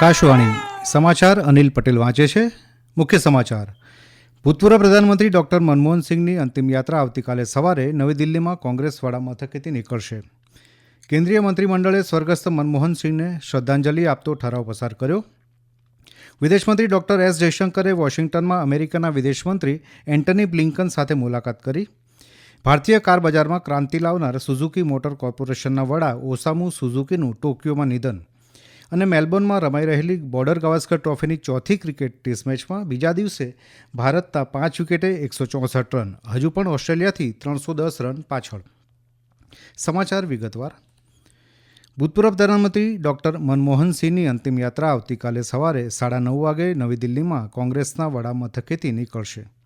આકાશવાણી સમાચાર અનિલ પટેલ વાંચે છે. મુખ્ય સમાચાર. ભૂતપૂર્વ પ્રધાનમંત્રી ડોક્ટર મનમોહન સિંહની અંતિમ યાત્રા આવતીકાલે સવારે નવી દિલ્હીમાં કોંગ્રેસ વડા મથકેથી નીકળશે. કેન્દ્રીય મંત્રીમંડળે સ્વર્ગસ્થ મનમોહન સિંહને શ્રદ્ધાંજલિ આપતો ઠરાવ પસાર કર્યો. વિદેશમંત્રી ડોક્ટર એસ જયશંકરે વોશિંગ્ટનમાં અમેરિકાના વિદેશમંત્રી એન્ટની બ્લિંકન સાથે મુલાકાત કરી. ભારતીય કાર બજારમાં ક્રાંતિ લાવનાર સુઝુકી મોટર કોર્પોરેશનના વડા ઓસામુ સુઝુકીનું ટોક્યોમાં નિધન. અને મેલબોર્નમાં રમાઈ રહેલી બોર્ડર ગાવસ્કર ટ્રોફીની ચોથી ક્રિકેટ ટેસ્ટ મેચમાં બીજા દિવસે ભારતના પાંચ વિકેટે એકસો ચોસઠ રન, હજુ પણ ઓસ્ટ્રેલિયાથી ત્રણસો દસ રન પાછળ. સમાચાર વિગતવાર. ભૂતપૂર્વ પ્રધાનમંત્રી ડોક્ટર મનમોહનસિંહની અંતિમ યાત્રા આવતીકાલે સવારે સાડા નવ વાગે નવી દિલ્હીમાં કોંગ્રેસના વડા મથકેથી નીકળશે.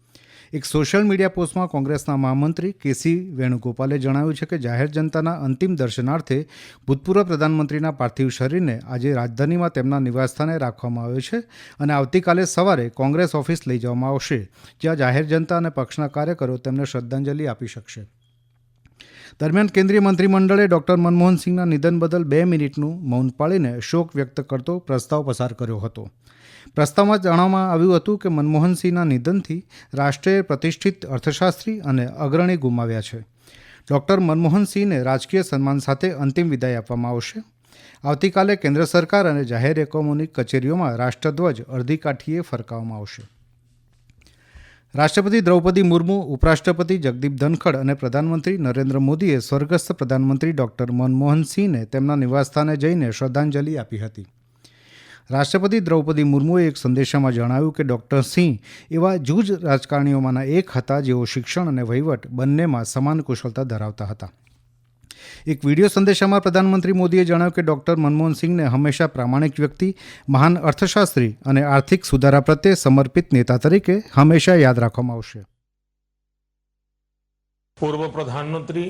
એક સોશિયલ મીડિયા પોસ્ટમાં કોંગ્રેસના મહામંત્રી કેસી વેણુગોપાલે જણાવ્યું છે કે જાહેર જનતાના અંતિમ દર્શનાર્થે ભૂતપૂર્વ પ્રધાનમંત્રીના પાર્થિવ શરીરને આજે રાજધાનીમાં તેમના નિવાસસ્થાને રાખવામાં આવ્યો છે અને આવતીકાલે સવારે કોંગ્રેસ ઓફિસ લઈ જવામાં આવશે, જ્યાં જાહેર જનતા અને પક્ષના કાર્યકરો તેમને શ્રદ્ધાંજલિ આપી શકશે. દરમિયાન કેન્દ્રીય મંત્રીમંડળે ડોક્ટર મનમોહનસિંહના નિધન બદલ બે મિનિટનું મૌન પાળીને શોક વ્યક્ત કરતો પ્રસ્તાવ પસાર કર્યો હતો. પ્રસ્તાવમાં જણાવવામાં આવ્યું હતું કે મનમોહનસિંહના નિધનથી રાષ્ટ્રીય પ્રતિષ્ઠિત અર્થશાસ્ત્રી અને અગ્રણી ગુમાવ્યા છે. ડૉક્ટર મનમોહનસિંહને રાજકીય સન્માન સાથે અંતિમ વિદાય આપવામાં આવશે. આવતીકાલે કેન્દ્ર સરકાર અને જાહેર એકમોની કચેરીઓમાં રાષ્ટ્રધ્વજ અડધી કાઠીએ ફરકાવવામાં આવશે. રાષ્ટ્રપતિ દ્રૌપદી મુર્મુ, ઉપરાષ્ટ્રપતિ જગદીપ ધનખડ અને પ્રધાનમંત્રી નરેન્દ્ર મોદીએ સ્વર્ગસ્થ પ્રધાનમંત્રી ડોક્ટર મનમોહન સિંહને તેમના નિવાસસ્થાને જઈને શ્રદ્ધાંજલિ આપી હતી. રાષ્ટ્રપતિ દ્રૌપદી મુર્મુએ એક સંદેશામાં જણાવ્યું કે ડોક્ટર સિંહ એવા જૂજ રાજકારણીઓમાંના એક હતા જેઓ શિક્ષણ અને વહીવટ બંનેમાં સમાન કુશળતા ધરાવતા હતા. એક વિડીયો સંદેશામાં પ્રધાનમંત્રી મોદીએ જણાવ્યું કે ડોક્ટર મનમોહન સિંહને હંમેશા પ્રામાણિક વ્યક્તિ મહાન અર્થશાસ્ત્રી અને આર્થિક સુધારા પ્રત્યે સમર્પિત નેતા તરીકે હંમેશા યાદ રાખવામાં આવશે पूर्व प्रधानमंत्री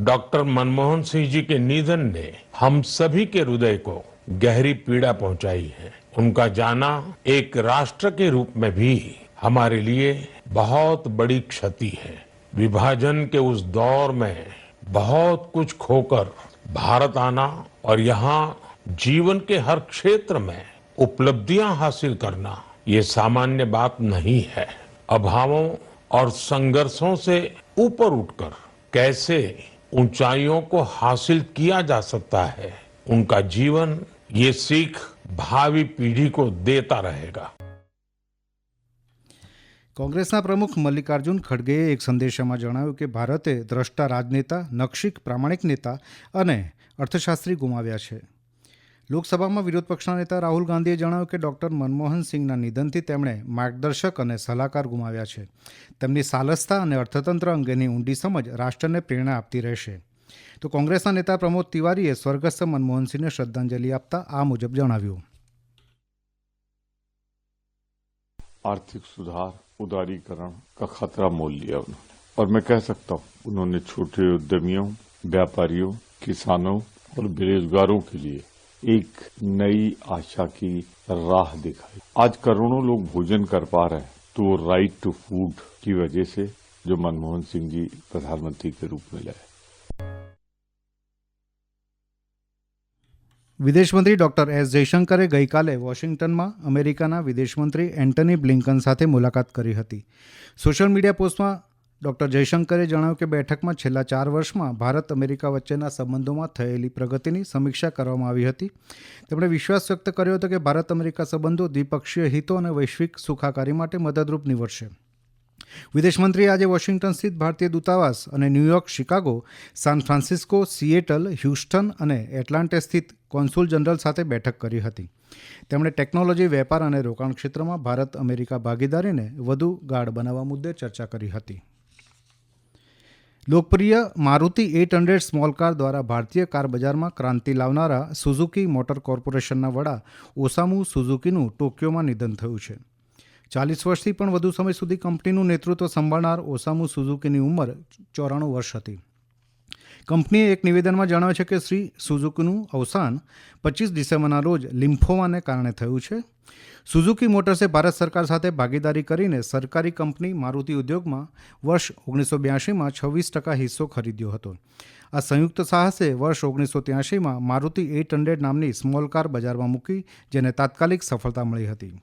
डॉक्टर मनमोहन सिंह जी के निधन ने हम सभी के हृदय को गहरी पीड़ा पहुंचाई है उनका जाना एक राष्ट्र के रूप में भी हमारे लिए बहुत बड़ी क्षति है विभाजन के उस दौर में बहुत कुछ खोकर भारत आना और यहाँ जीवन के हर क्षेत्र में उपलब्धियाँ हासिल करना, ये सामान्य बात नहीं है। अभावों और संघर्षों से ऊपर उठकर कैसे ऊंचाइयों को हासिल किया जा सकता है, उनका जीवन ये सीख भावी पीढ़ी को देता रहेगा। કોંગ્રેસના પ્રમુખ મલ્લિકાર્જુન ખડગેએ એક સંદેશામાં જણાવ્યું કે ભારતે દ્રષ્ટા રાજનેતા નક્ષિક પ્રામાણિક નેતા અને અર્થશાસ્ત્રી ગુમાવ્યા છે. લોકસભામાં વિરોધ પક્ષના નેતા રાહુલ ગાંધીએ જણાવ્યું કે ડૉક્ટર મનમોહન સિંહના નિધનથી તેમણે માર્ગદર્શક અને સલાહકાર ગુમાવ્યા છે. તેમની સાલસતા અને અર્થતંત્ર અંગેની ઊંડી સમજ રાષ્ટ્રને પ્રેરણા આપતી રહેશે. તો કોંગ્રેસના નેતા પ્રમોદ તિવારીએ સ્વર્ગસ્થ મનમોહનસિંહને શ્રદ્ધાંજલિ આપતા આ મુજબ જણાવ્યું. આર્થિક સુધાર उदारीकरण का खतरा मोल लिया उन्होंने। और मैं कह सकता हूँ, उन्होंने छोटे उद्यमियों, व्यापारियों, किसानों और बेरोजगारों के लिए एक नई आशा की राह दिखाई। आज करोड़ों लोग भोजन कर पा रहे हैं तो राइट टू फ़ूड की वजह से जो मनमोहन सिंह जी प्रधानमंत्री के रूप में लाए। વિદેશમંત્રી ડોક્ટર એસ જયશંકરે ગઈકાલે વોશિંગ્ટનમાં અમેરિકાના વિદેશમંત્રી એન્ટની બ્લિન્કન સાથે મુલાકાત કરી હતી. સોશિયલ મીડિયા પોસ્ટમાં ડોક્ટર જયશંકરે જણાવ્યું કે બેઠકમાં છેલ્લા ચાર વર્ષમાં ભારત અમેરિકા વચ્ચેના સંબંધોમાં થયેલી પ્રગતિની સમીક્ષા કરવામાં આવી હતી. તેમણે વિશ્વાસ વ્યક્ત કર્યો હતો કે ભારત અમેરિકા સંબંધો દ્વિપક્ષીય હિતો અને વૈશ્વિક સુખાકારી માટે મદદરૂપ નીવડશે. વિદેશમંત્રીએ આજે વોશિંગ્ટન સ્થિત ભારતીય દૂતાવાસ અને New York Chicago, San Francisco, Seattle, Houston અને એટલાન્ટે સ્થિત કોન્સુલ જનરલ સાથે બેઠક કરી હતી. તેમણે ટેકનોલોજી, વેપાર અને રોકાણ ક્ષેત્રમાં ભારત, અમેરિકા ભાગીદારીને વધુ ગાઢ બનાવવા મુદ્દે ચર્ચા કરી હતી. લોકપ્રિય Maruti eight hundred small car દ્વારા ભારતીય કાર બજારમાં ક્રાંતિ લાવનારા સુઝુકી મોટર કોર્પોરેશનના વડા ઓસામુ સુઝુકીનું ટોક્યોમાં નિધન થયું છે. ચાલીસ વર્ષથી પણ વધુ સમય સુધી કંપનીનું નેતૃત્વ સંભાળનાર ઓસામુ સુઝુકીની ઉંમર ચોરાણું વર્ષ હતી. કંપનીએ એક નિવેદનમાં જણાવ્યું છે કે શ્રી સુઝુકીનું અવસાન પચીસ ડિસેમ્બરના રોજ લિમ્ફોવાને કારણે થયું છે. સુઝુકી મોટર્સે ભારત સરકાર સાથે ભાગીદારી કરીને સરકારી કંપની મારુતિ ઉદ્યોગમાં વર્ષ ઓગણીસો બ્યાસીમાં છવ્વીસ ટકા હિસ્સો ખરીદ્યો હતો. આ સંયુક્ત સાહસે વર્ષ ઓગણીસો ત્યાસીમાં મારુતિ એઇટ હંડ્રેડ નામની સ્મોલ કાર બજારમાં મૂકી, જેને તાત્કાલિક સફળતા મળી હતી.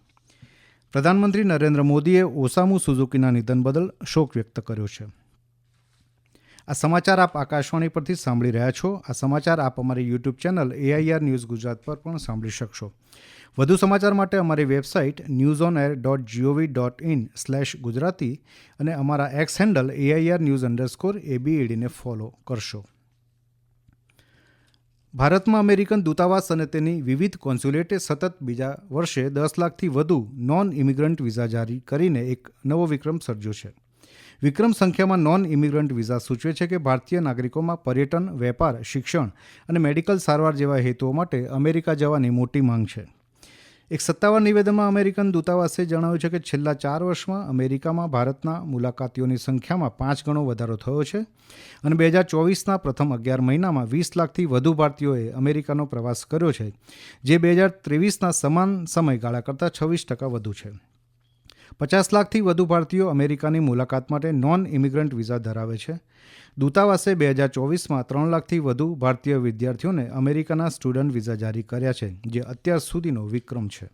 પ્રધાનમંત્રી નરેન્દ્ર મોદીએ ઓસામુ સુઝુકીના નિધન બદલ શોક વ્યક્ત કર્યો છે. આ સમાચાર આપ આકાશવાણી પરથી સાંભળી રહ્યા છો. આ સમાચાર આપ અમારી YouTube channel AIR news Gujarat પર પણ સાંભળી શકશો. વધુ સમાચાર માટે અમારી website news on air dot GOV dot in slash Gujarati અને અમારા X handle AIR news underscore એબીએડીને follow કરશો. ભારતમાં અમેરિકન દૂતાવાસ અને તેની વિવિધ કોન્સ્યુલેટે સતત બીજા વર્ષે દસ લાખથી વધુ નોન ઇમિગ્રન્ટ વિઝા જારી કરીને એક નવો વિક્રમ સર્જ્યો છે. વિક્રમ સંખ્યામાં નોન ઇમિગ્રન્ટ વિઝા સૂચવે છે કે ભારતીય નાગરિકોમાં પર્યટન, વેપાર, શિક્ષણ અને મેડિકલ સારવાર જેવા હેતુઓ માટે અમેરિકા જવાની મોટી માંગ છે. એક સત્તાવાર નિવેદનમાં અમેરિકન દૂતાવાસે જણાવ્યું છે કે છેલ્લા ચાર વર્ષમાં અમેરિકામાં ભારતના મુલાકાતીઓની સંખ્યામાં પાંચ ગણો વધારો થયો છે અને બે હજાર ચોવીસના પ્રથમ અગિયાર મહિનામાં વીસ લાખથી વધુ ભારતીયોએ અમેરિકાનો પ્રવાસ કર્યો છે, જે બે હજાર ત્રેવીસના સમાન સમયગાળા કરતાં છવ્વીસ ટકા વધુ છે. પચાસ લાખથી વધુ ભારતીયો અમેરિકાની મુલાકાત માટે નોન ઇમિગ્રન્ટ વિઝા ધરાવે છે. દૂતાવાસે બે હજાર ચોવીસમાં ત્રણ લાખથી વધુ ભારતીય વિદ્યાર્થીઓને અમેરિકાના સ્ટુડન્ટ વિઝા જારી કર્યા છે, જે અત્યાર સુધીનો વિક્રમ છે.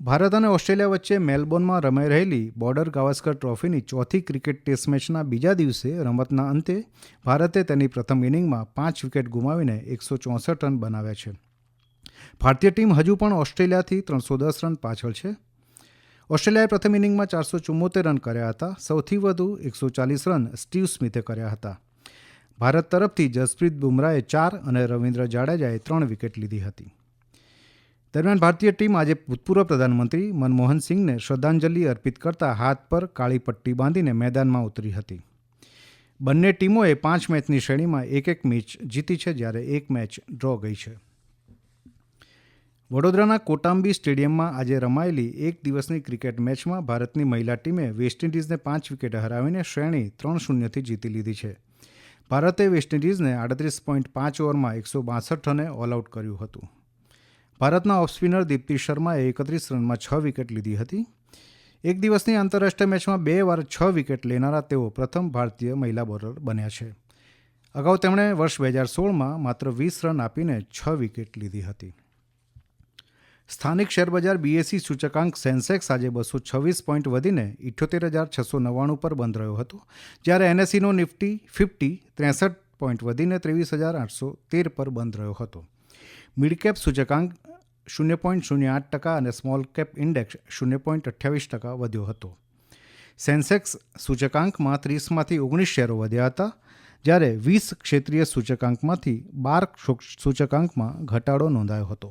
ભારત અને ઓસ્ટ્રેલિયા વચ્ચે મેલબોર્નમાં રમાઈ રહેલી બોર્ડર ગાવસ્કર ટ્રોફીની ચોથી ક્રિકેટ ટેસ્ટ મેચના બીજા દિવસે રમતના અંતે ભારતે તેની પ્રથમ ઇનિંગમાં પાંચ વિકેટ ગુમાવીને એકસો ચોસઠ રન બનાવ્યા છે. ભારતીય ટીમ હજુ પણ ઓસ્ટ્રેલિયાથી ત્રણસો દસ રન પાછળ છે. ઓસ્ટ્રેલિયાએ પ્રથમ ઇનિંગમાં ચારસો ચુમ્મોતેર રન કર્યા હતા. સૌથી વધુ એકસો ચાલીસ રન સ્ટીવ સ્મિથે કર્યા હતા. ભારત તરફથી જસપ્રીત બુમરાએ ચાર અને રવિન્દ્ર જાડેજાએ ત્રણ વિકેટ લીધી હતી. દરમિયાન ભારતીય ટીમ આજે ભૂતપૂર્વ પ્રધાનમંત્રી મનમોહન સિંહને શ્રદ્ધાંજલિ અર્પિત કરતા હાથ પર કાળી પટ્ટી બાંધીને મેદાનમાં ઉતરી હતી. બંને ટીમોએ પાંચ મેચની શ્રેણીમાં એક એક મેચ જીતી છે, જ્યારે એક મેચ ડ્રો ગઈ છે. વડોદરાના કોટાંબી સ્ટેડિયમમાં આજે રમાયેલી એક દિવસની ક્રિકેટ મેચમાં ભારતની મહિલા ટીમે વેસ્ટ ઇન્ડિઝને પાંચ વિકેટ હરાવીને શ્રેણી ત્રણ શૂન્યથી જીતી લીધી છે. ભારતે વેસ્ટ ઇન્ડિઝને આડત્રીસ પોઈન્ટ પાંચ ઓવરમાં એકસો બાસઠ રને ઓલઆઉટ કર્યું હતું. ભારતના ઓફ સ્પિનર દીપ્તિ શર્માએ એકત્રીસ રનમાં છ વિકેટ લીધી હતી. એક દિવસની આંતરરાષ્ટ્રીય મેચમાં બે વાર છ વિકેટ લેનારા તેઓ પ્રથમ ભારતીય મહિલા બોલર બન્યા છે. અગાઉ તેમણે વર્ષ બે હજાર સોળમાં માત્ર વીસ રન આપીને છ વિકેટ લીધી હતી. સ્થાનિક શેરબજાર બીએસસી સૂચકાંક સેન્સેક્સ આજે બસો છવ્વીસ પોઈન્ટ વધીને ઇઠ્યોતેર હજાર છસો નવ્વાણું પર બંધ રહ્યો હતો, જ્યારે એનએસસીનો નિફ્ટી ફિફ્ટી ત્રેસઠ પોઈન્ટ વધીને ત્રેવીસ હજાર આઠસો તેર પર બંધ રહ્યો હતો. મિડકેપ સૂચકાંક શૂન્ય પોઈન્ટ શૂન્ય આઠ ટકા અને સ્મોલ કેપ ઇન્ડેક્સ શૂન્ય પોઈન્ટ અઠ્યાવીસ ટકા વધ્યો હતો. સેન્સેક્સ સૂચકાંકમાં ત્રીસમાંથી ઓગણીસ શેરો વધ્યા હતા, જ્યારે વીસ ક્ષેત્રીય સૂચકાંકમાંથી બાર સૂચકાંકમાં ઘટાડો નોંધાયો હતો.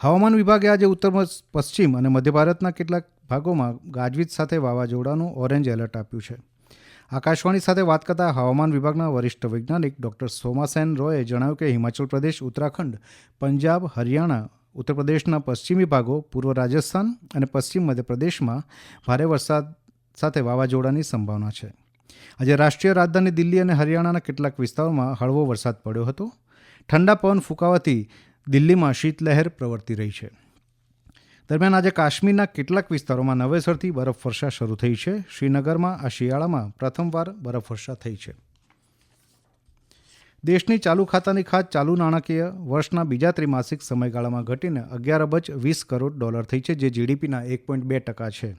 હવામાન વિભાગે આજે ઉત્તર પશ્ચિમ અને મધ્ય ભારતના કેટલાક ભાગોમાં ગાજવીજ સાથે વાવાઝોડાનું ઓરેન્જ એલર્ટ આપ્યું છે. આકાશવાણી સાથે વાત કરતા હવામાન વિભાગના વરિષ્ઠ વૈજ્ઞાનિક ડૉક્ટર સોમાસેન રોયે જણાવ્યું કે હિમાચલ પ્રદેશ, ઉત્તરાખંડ, પંજાબ, હરિયાણા, ઉત્તર પ્રદેશના પશ્ચિમી ભાગો, પૂર્વ રાજસ્થાન અને પશ્ચિમ મધ્યપ્રદેશમાં ભારે વરસાદ સાથે વાવાઝોડાની સંભાવના છે. આજે રાષ્ટ્રીય રાજધાની દિલ્હી અને હરિયાણાના કેટલાક વિસ્તારોમાં હળવો વરસાદ પડ્યો હતો. ઠંડા પવન ફૂંકાવાથી દિલ્હીમાં શીતલહેર પ્રવર્તી રહી છે. દરમિયાન આજે કાશ્મીરના કેટલાક વિસ્તારોમાં નવેસરથી બરફવર્ષા શરૂ થઈ છે. શ્રીનગરમાં આ શિયાળામાં પ્રથમવાર બરફવર્ષા થઈ છે. દેશની ચાલુ ખાતાની ખાત ચાલુ નાણાકીય વર્ષના બીજા ત્રિમાસિક સમયગાળામાં ઘટીને અગિયાર અબજ વીસ કરોડ ડોલર થઈ છે, જે જીડીપીના એક પોઈન્ટ બે ટકા છે.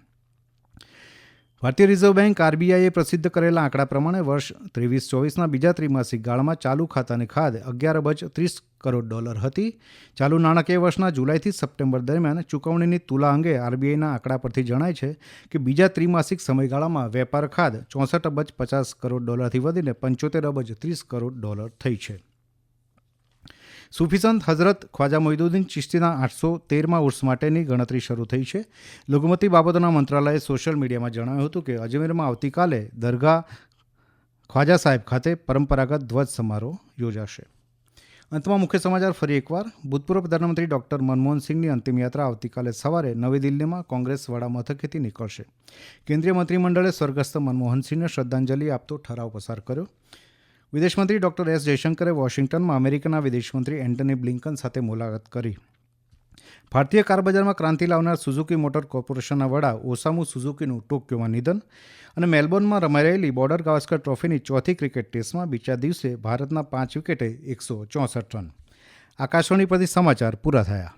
ભારતીય રિઝર્વ બેંક આરબીઆઈએ પ્રસિદ્ધ કરેલા આંકડા પ્રમાણે વર્ષ ત્રેવીસ ચોવીસના બીજા ત્રિમાસિક ગાળામાં ચાલુ ખાતાની ખાદ અગિયાર અબજ ત્રીસ કરોડ ડોલર હતી. ચાલુ નાણાકીય વર્ષના જુલાઈથી સપ્ટેમ્બર દરમિયાન ચૂકવણીની તુલા અંગે આરબીઆઈના આંકડા પરથી જણાય છે કે બીજા ત્રિમાસિક સમયગાળામાં વેપાર ખાદ ચોસઠ અબજ પચાસ કરોડ ડોલરથી વધીને પંચોતેર અબજ ત્રીસ કરોડ ડોલર થઈ છે. સુફીસંત હઝરત ખ્વાજા મોહિદુદ્દીન ચિશ્તીના આઠસો તેરમા ઉર્સ માટેની ગણતરી શરૂ થઈ છે. લઘુમતી બાબતોના મંત્રાલયે સોશિયલ મીડિયામાં જણાવ્યું હતું કે અજમેરમાં આવતીકાલે દરગાહ ખ્વાજા સાહેબ ખાતે પરંપરાગત ધ્વજ સમારોહ યોજાશે. અંતમાં મુખ્ય સમાચાર ફરી એકવાર. ભૂતપૂર્વ પ્રધાનમંત્રી ડોક્ટર મનમોહનસિંહની અંતિમ યાત્રા આવતીકાલે સવારે નવી દિલ્હીમાં કોંગ્રેસ વડા મથકેથી નીકળશે. કેન્દ્રીય મંત્રીમંડળે સ્વર્ગસ્થ મનમોહન સિંહને શ્રદ્ધાંજલિ આપતો ઠરાવ પસાર કર્યો. વિદેશમંત્રી ડોક્ટર એસ જયશંકરે વોશિંગ્ટનમાં અમેરિકાના વિદેશમંત્રી એન્ટની બ્લિન્કન સાથે મુલાકાત કરી. ભારતીય કાર બજારમાં ક્રાંતિ લાવનાર સુઝુકી મોટર કોર્પોરેશનના વડા ઓસામુ સુઝુકીનું ટોક્યોમાં નિધન અને મેલબોર્નમાં રમાઈ બોર્ડર ગાવસ્કર ટ્રોફીની ચોથી ક્રિકેટ ટેસ્ટમાં બીજા દિવસે ભારતના પાંચ વિકેટે એકસો ચોસઠ રન. આકાશવાણી પરથી સમાચાર પૂરા થયા.